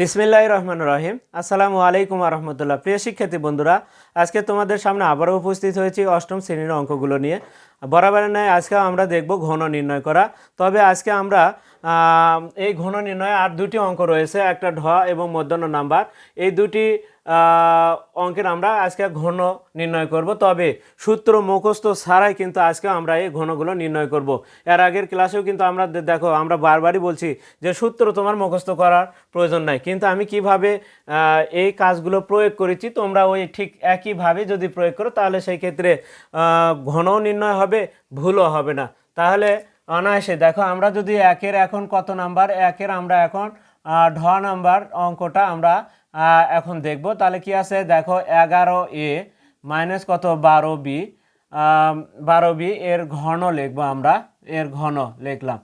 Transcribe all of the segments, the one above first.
বিসমিল্লাহ রহমান রহিম। আসসালামু আলাইকুম আহমতুল্লাহ প্রিয় শিক্ষার্থী বন্ধুরা, আজকে তোমাদের সামনে আবারও উপস্থিত হয়েছি অষ্টম শ্রেণির অঙ্কগুলো নিয়ে। বরাবরের ন্যায় আজকে আমরা দেখব ঘন নির্ণয় করা। তবে আজকে আমরা এই ঘন নির্ণয়ে আর দুটি অঙ্ক রয়েছে, একটা ঢ এবং মধ্যাহ্ন নাম্বার। এই দুটি অঙ্কের আমরা আজকে ঘন নির্ণয় করব। তবে সূত্র মুখস্থ ছাড়াই কিন্তু আজকে আমরা এই ঘনগুলো নির্ণয় করব। এর আগের ক্লাসেও কিন্তু আমরা দেখো, আমরা বারবারই বলছি যে সূত্র তোমার মুখস্থ করার প্রয়োজন নাই। কিন্তু আমি কীভাবে এই কাজগুলো প্রয়োগ করেছি তোমরা ওই ঠিক একইভাবে যদি প্রয়োগ করো, তাহলে সেই ক্ষেত্রে ঘনও নির্ণয় হবে ভুলও হবে না। তাহলে অনায়াসে দেখো, আমরা যদি একের এখন কত নাম্বার? একের আমরা এখন ঢ নাম্বার অঙ্কটা আমরা এখন দেখব। তাহলে কি আছে? দেখো, এগারো এ মাইনাস কত? বারো বি। বারো বি, এর ঘন লিখব আমরা, এর ঘন লিখলাম।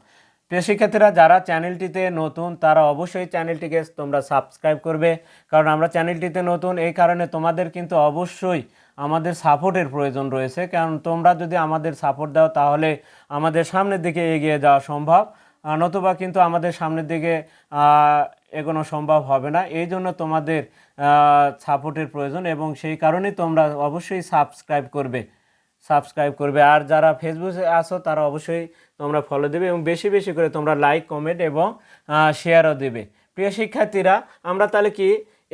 প্রিয় শিক্ষার্থীরা, যারা চ্যানেলটিতে নতুন, তারা অবশ্যই চ্যানেলটিকে তোমরা সাবস্ক্রাইব করবে। কারণ আমরা চ্যানেলটিতে নতুন, এই কারণে তোমাদের কিন্তু অবশ্যই আমাদের সাপোর্টের প্রয়োজন রয়েছে। কারণ তোমরা যদি আমাদের সাপোর্ট দাও, তাহলে আমাদের সামনের দিকে এগিয়ে যাওয়া সম্ভব। নতুবা কিন্তু আমাদের সামনের দিকে এগোনো সম্ভব হবে না। এই জন্য তোমাদের সাপোর্টের প্রয়োজন এবং সেই কারণেই তোমরা অবশ্যই সাবস্ক্রাইব করবে। সাবস্ক্রাইব করবে। আর যারা ফেসবুকে আসো তারা অবশ্যই তোমরা ফলো দেবে এবং বেশি বেশি করে তোমরা লাইক কমেন্ট এবং শেয়ারও দেবে। প্রিয় শিক্ষার্থীরা, আমরা তাহলে কি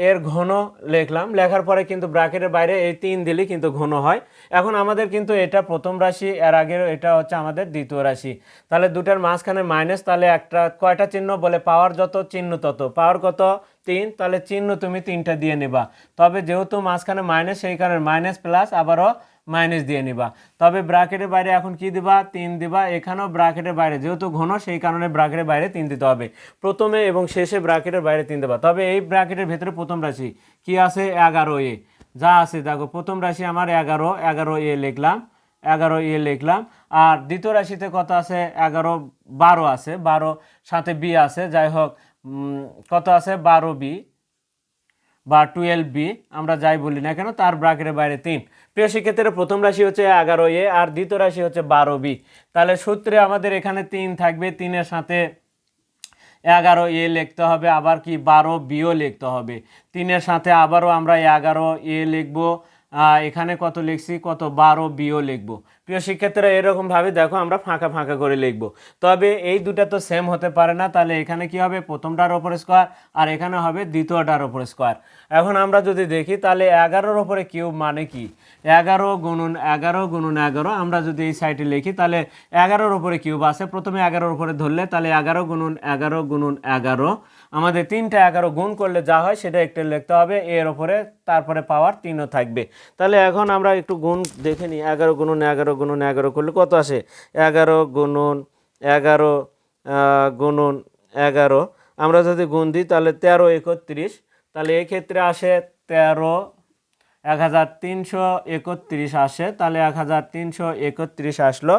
এর ঘন লিখলাম? লেখার পরে কিন্তু ব্র্যাকেটের বাইরে এই তিন দিলে কিন্তু ঘন হয়। এখন আমাদের কিন্তু এটা প্রথম রাশি, এর আগের এটা হচ্ছে আমাদের দ্বিতীয় রাশি। তাহলে দুটার মাঝখানে মাইনাস তাহলে একটা কয়টা চিহ্ন? বলে পাওয়ার যত, চিহ্ন তত। পাওয়ার কত? তিন। তাহলে চিহ্ন তুমি তিনটা দিয়ে নেবা। তবে যেহেতু মাঝখানে মাইনাস সেই কারণে মাইনাস প্লাস আবারও মাইনাস দিয়ে নিবা। তবে ব্র্যাকেটের বাইরে এখন কি দিবা? তিন দিবা। এখানেও ব্র্যাকেটের বাইরে যেহেতু ঘন, সেই কারণে ব্র্যাকেটের বাইরে তিন দিতে হবে। প্রথমে এবং শেষে ব্র্যাকেটের বাইরে তিন দেবা। তবে এই ব্র্যাকেটের ভেতরে প্রথম রাশি কি আছে? এগারো এ। যা আছে, দেখো, প্রথম রাশি আমার এগারো এগারো এ লিখলাম, এগারো এ লিখলাম। আর দ্বিতীয় রাশিতে কত আছে? এগারো, বারো আছে। বারো সাথে বি আছে। যাই হোক কত আছে? বারো বি বা টুয়েলভ বি, আমরা যাই বলি না কেন, তার ব্রাকেটের বাইরে তিন। প্রিয় শিক্ষার্থীরা, প্রথম রাশি হচ্ছে এগারো এ আর দ্বিতীয় রাশি হচ্ছে বারো বি। তাহলে সূত্রে আমাদের এখানে তিন থাকবে, তিনের সাথে এগারো এ লিখতে হবে, আবার কি বারো বিও লিখতে হবে। তিনের সাথে আবারও আমরা এগারো এ লিখব এখানে কত লিখছি, কত বারো বিও লিখব। প্রিয় শিক্ষার্থীরা, এরকমভাবে দেখো আমরা ফাঁকা ফাঁকা করে লিখব। তবে এই দুটা তো সেম হতে পারে না, তাহলে এখানে কি হবে? প্রথমটার ওপরে স্কোয়ার আর এখানে হবে দ্বিতীয়টার ওপরে স্কোয়ার এখন আমরা যদি দেখি, তাহলে এগারোর ওপরে কিউব মানে কি? এগারো গুণুন এগারো গুণুন এগারো, আমরা যদি এই সাইডে লিখি, তাহলে এগারোর ওপরে কিউব আছে। প্রথমে এগারোর ওপরে ধরলে, তাহলে এগারো গুণুন এগারো গুণুন এগারো। আমাদের তিনটা এগারো গুণ করলে যা হয়, সেটা একটু লিখতে হবে। এর ওপরে তারপরে পাওয়ার তিনও থাকবে। তাহলে এখন আমরা একটু গুণ দেখে নিই। এগারো গুণুন এগারো গুণুন এগারো করলে কত আসে? এগারো গুণুন এগারো গুণুন এগারো। আমরা যদি গুণ দিই, তাহলে তেরো একত্রিশ। তাহলে এক্ষেত্রে আসে তেরো, এক হাজার তিনশো একত্রিশ আসে। তাহলে এক হাজার তিনশো একত্রিশ আসলো।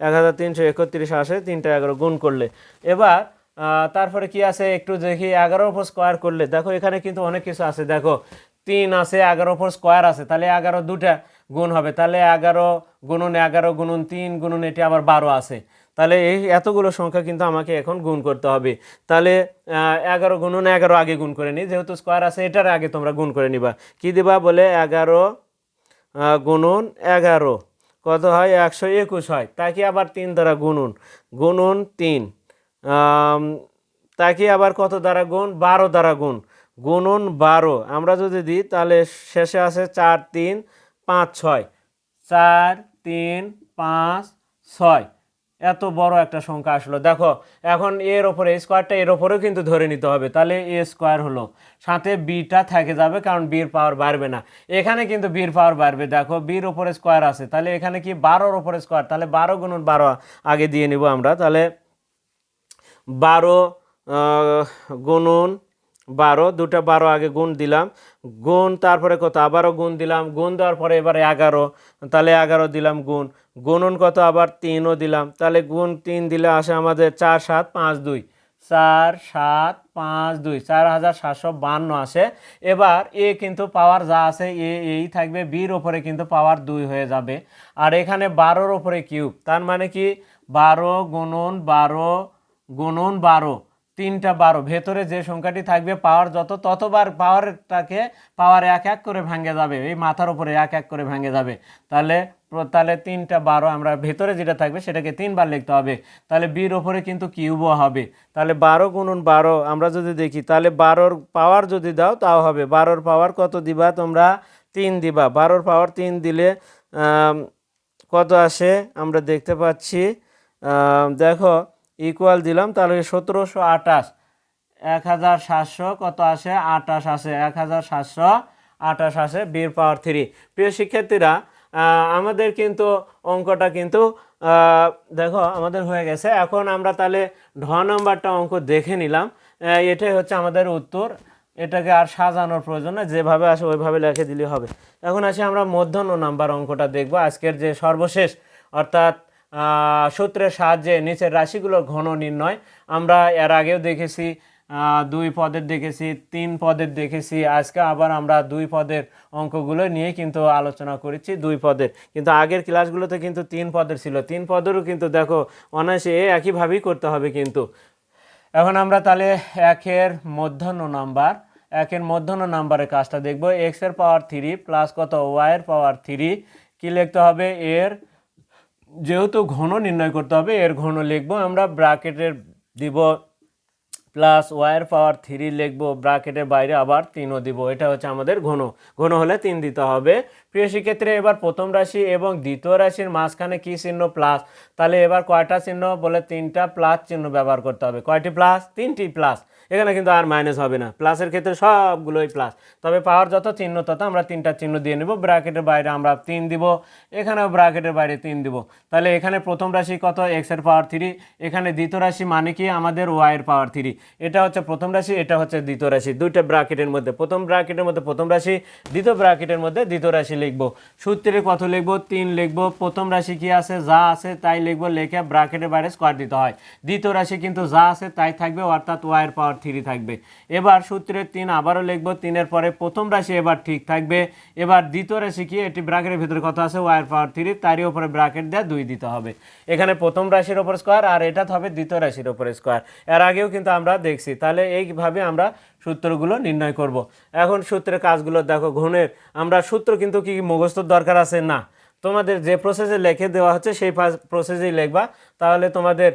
এক হাজার তিনশো একত্রিশ আসে, তিনটা এগারো গুণ করলে। এবার তারপরে কি আছে? একটু দেখি এগারোর উপর স্কোয়ার করলে। দেখো, এখানে কিন্তু অনেক কিছু আছে। দেখো, তিন আছে এগারোর উপর স্কোয়ার আছে। তাহলে এগারো দুটা গুণ হবে। তাহলে এগারো গুণুন এগারো গুণুন তিন, গুণুন এটি আবার বারো আছে। তাহলে এই এতগুলো সংখ্যা কিন্তু আমাকে এখন গুণ করতে হবে। তাহলে এগারো গুণুন এগারো আগে গুণ করে নিই। যেহেতু স্কোয়ার আছে, এটার আগে তোমরা গুণ করে নিবা। কি দিবা? বলে এগারো গুণুন এগারো। কত হয়? একশো একুশ হয়। তাকে আবার তিন দ্বারা গুণুন। গুণুন তিন। তাকে আবার কত দ্বারা গুণ? বারো দ্বারা গুণ। গুণুন বারো। আমরা যদি দিই, তাহলে শেষে আছে চার, তিন। পাঁচ, ছয়। চার, তিন, পাঁচ, ছয়। এত বড় একটা সংখ্যা আসলো। দেখো, এখন এর ওপরে স্কোয়ারটা এর ওপরেও কিন্তু ধরে নিতে হবে। তাহলে এ স্কোয়ার হলো। সাথে বিটা থেকে যাবে, কারণ বির পাওয়ার বাড়বে না। এখানে কিন্তু বির পাওয়ার বাড়বে। দেখো বির ওপরে স্কোয়ার আছে। তাহলে এখানে কি বারোর ওপরে স্কোয়ার তাহলে বারো গুণন বারো আগে দিয়ে নিব আমরা। তাহলে বারো গুণুন বারো। দুটা বারো আগে গুণ দিলাম। গুণ, তারপরে কত? আবারও গুণ দিলাম। গুণ দেওয়ার পরে এবার এগারো। তাহলে এগারো দিলাম গুণ। গুণন কত? আবার তিনও দিলাম। তাহলে গুণ তিন দিলে আসে আমাদের চার সাত পাঁচ দুই। চার সাত পাঁচ দুই। চার হাজার সাতশো বান্ন আসে। এবার এ কিন্তু পাওয়ার যা আছে, এ, এই থাকবে। বির ওপরে কিন্তু পাওয়ার দুই হয়ে যাবে। আর এখানে বারোর ওপরে কিউব। তার মানে কি? বারো গুণন বারো গুণন বারো। তিনটা বারো। ভেতরে যে সংখ্যাটি থাকবে পাওয়ার যত, ততবার পাওয়ারটাকে পাওয়ার এক এক করে ভাঙে যাবে। এই মাথার উপরে এক এক করে ভাঙে যাবে। তাহলে তাহলে তিনটা বারো আমরা ভেতরে যেটা থাকবে, সেটাকে তিনবার লিখতে হবে। তাহলে বির ওপরে কিন্তু কিউবও হবে। তাহলে বারো গুণন বারো, আমরা যদি দেখি, তাহলে বারোর পাওয়ার যদি দাও, তাও হবে। বারোর পাওয়ার কত দিবা? তোমরা তিন দিবা। বারোর পাওয়ার তিন দিলে কত আসে? আমরা দেখতে পাচ্ছি দেখো ইকুয়াল দিলাম, তাহলে সতেরোশো আঠাশ এক হাজার সাতশো, কত আসে? আটাশ আসে এক হাজার সাতশো আটাশ আসে বীর পাওয়ার থ্রি প্রিয় শিক্ষার্থীরা আমাদের কিন্তু অঙ্কটা কিন্তু দেখো, আমাদের হয়ে গেছে। এখন আমরা তাহলে ঢ নাম্বারটা অঙ্ক দেখে নিলাম। এটাই হচ্ছে আমাদের উত্তর। এটাকে আর সাজানোর প্রয়োজন না যেভাবে আসে ওইভাবে লিখে দিলে হবে। এখন আসি আমরা মধ্যাহ্ন নাম্বার অঙ্কটা দেখব। আজকের যে সর্বশেষ, অর্থাৎ সূত্রের সাহায্যে নিচের রাশিগুলোর ঘন নির্ণয়। আমরা এর আগেও দেখেছি দুই পদের দেখেছি, তিন পদের দেখেছি। আজকে আবার আমরা দুই পদের অঙ্কগুলো নিয়ে কিন্তু আলোচনা করেছি দুই পদের। কিন্তু আগের ক্লাসগুলোতে কিন্তু তিন পদের ছিল। তিন পদেরও কিন্তু দেখো, অনায়াসে একইভাবেই করতে হবে কিন্তু। এখন আমরা তাহলে একের মধ্যাহ্ন নাম্বার, একের মধ্যাহ্ন নাম্বারের কাজটা দেখব। এক্সের পাওয়ার থ্রি প্লাস কত? ওয়াই এর পাওয়ার থ্রি। কী লিখতে হবে? এর যেহেতু ঘন নির্ণয় করতে হবে, এর ঘন লিখব আমরা ব্র্যাকেটের দিব প্লাস ওয়ার পাওয়ার থ্রি লিখব ব্রাকেটের বাইরে আবার তিনও দিব, এটা হচ্ছে আমাদের ঘন। ঘন হলে তিন দিতে হবে। প্রিয় শিক্ষার্থী এবার প্রথম রাশি এবং দ্বিতীয় রাশির মাঝখানে কি চিহ্ন প্লাস তাহলে এবার কয়টা চিহ্ন? বলে তিনটা প্লাস চিহ্ন ব্যবহার করতে হবে। কয়টি প্লাস তিনটি প্লাস এখানে কিন্তু আর মাইনাস হবে না। প্লাসের ক্ষেত্রে সবগুলোই প্লাস তবে পাওয়ার যত চিহ্ন, তত আমরা তিনটা চিহ্ন দিয়ে নেব। ব্র্যাকেটের বাইরে আমরা তিন দিব। এখানেও ব্র্যাকেটের বাইরে তিন দিব। তাহলে এখানে প্রথম রাশি কত? এক্সের পাওয়ার থ্রি এখানে দ্বিতীয় রাশি মানে কি? আমাদের ওয়াই এর পাওয়ার থ্রি এটা হচ্ছে প্রথম রাশি, এটা হচ্ছে দ্বিতীয় রাশি। দুইটা ব্র্যাকেটের মধ্যে প্রথম ব্র্যাকেটের মধ্যে প্রথম রাশি, দ্বিতীয় ব্র্যাকেটের মধ্যে দ্বিতীয় রাশি লিখব। সূত্রে কত লিখব, তিন লিখব, প্রথম রাশি কি আছে? যা আছে তাই লিখব, লিখে ব্র্যাকেটের বাইরে স্কোয়ার দিতে হয়। দ্বিতীয় রাশি কিন্তু যা আছে তাই থাকবে, অর্থাৎ ওয়াই এর পাওয়ার থ্রি থাকবে। এবার সূত্রের তিন আবারও লিখব, তিনের পরে প্রথম রাশি এবার ঠিক থাকবে। এবার দ্বিতীয় রাশি কি? এটি ব্র্যাকেটের ভিতরে কত আছে ওয়াই এর পাওয়ার থ্রি তারই উপরে ব্র্যাকেট দেওয়া দুই দিতে হবে। এখানে প্রথম রাশির ওপর স্কোয়ার আর এটা হবে দ্বিতীয় রাশির ওপরে স্কোয়ার এর আগেও কিন্তু আমরা দেখছি। তাহলে এইভাবে আমরা সূত্রগুলো নির্ণয় করব। এখন সূত্রের কাজগুলো দেখো ঘনের আমরা সূত্র কিন্তু কি মুখস্থর দরকার আছে? না। তোমাদের যে প্রসেসে লেখে দেওয়া হচ্ছে, সেই প্রসেসেই লেখবা। তাহলে তোমাদের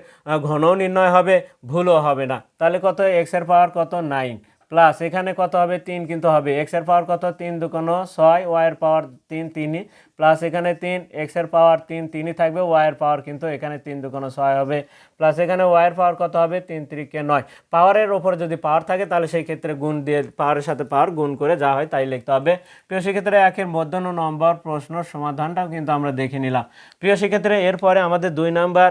ঘনও নির্ণয় হবে, ভুলও হবে না। তাহলে কত? এক্সের পাওয়ার কত? নাইন প্লাস এখানে কত হবে? তিন কিন্তু হবে। এক্সের পাওয়ার কত? তিন দুকোনো ছয় ওয়াই এর পাওয়ার তিন তিনই। প্লাস এখানে তিন এক্সের পাওয়ার তিন তিনই থাকবে ওয়াই এর পাওয়ার কিন্তু এখানে তিন দুকোনো ছয় হবে। প্লাস এখানে ওয়াই এর পাওয়ার কত হবে? তিন তিরিকে নয়। পাওয়ারের ওপরে যদি পাওয়ার থাকে, তাহলে সেই ক্ষেত্রে গুণ দিয়ে পাওয়ারের সাথে পাওয়ার গুণ করে যা হয় তাই লিখতে হবে। প্রিয়, সেক্ষেত্রে একের মধ্যাহ্ন নম্বর প্রশ্নর সমাধানটাও কিন্তু আমরা দেখে নিলাম। প্রিয়, সেক্ষেত্রে এরপরে আমাদের দুই নাম্বার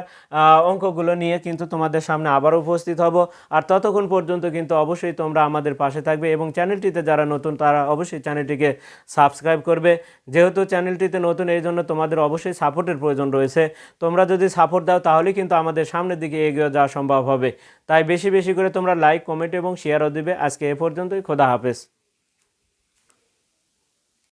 অঙ্কগুলো নিয়ে কিন্তু তোমাদের সামনে আবার উপস্থিত হব। আর ততক্ষণ পর্যন্ত কিন্তু অবশ্যই তোমরা আমাদের পাশে থাকবে এবং চ্যানেলটিতে যারা নতুন, তারা অবশ্যই চ্যানেলটিকে সাবস্ক্রাইব করবে। যেহেতু চ্যানেলটিতে নতুন, এই জন্য তোমাদের অবশ্যই সাপোর্টের প্রয়োজন রয়েছে। তোমরা যদি সাপোর্ট দাও, তাহলে কিন্তু আমাদের সামনের দিকে এগিয়ে যাওয়া সম্ভব হবে। তাই বেশি বেশি করে তোমরা লাইক, কমেন্ট এবং শেয়ারও দিবে। আজকে এ পর্যন্তই। খোদা হাফেজ।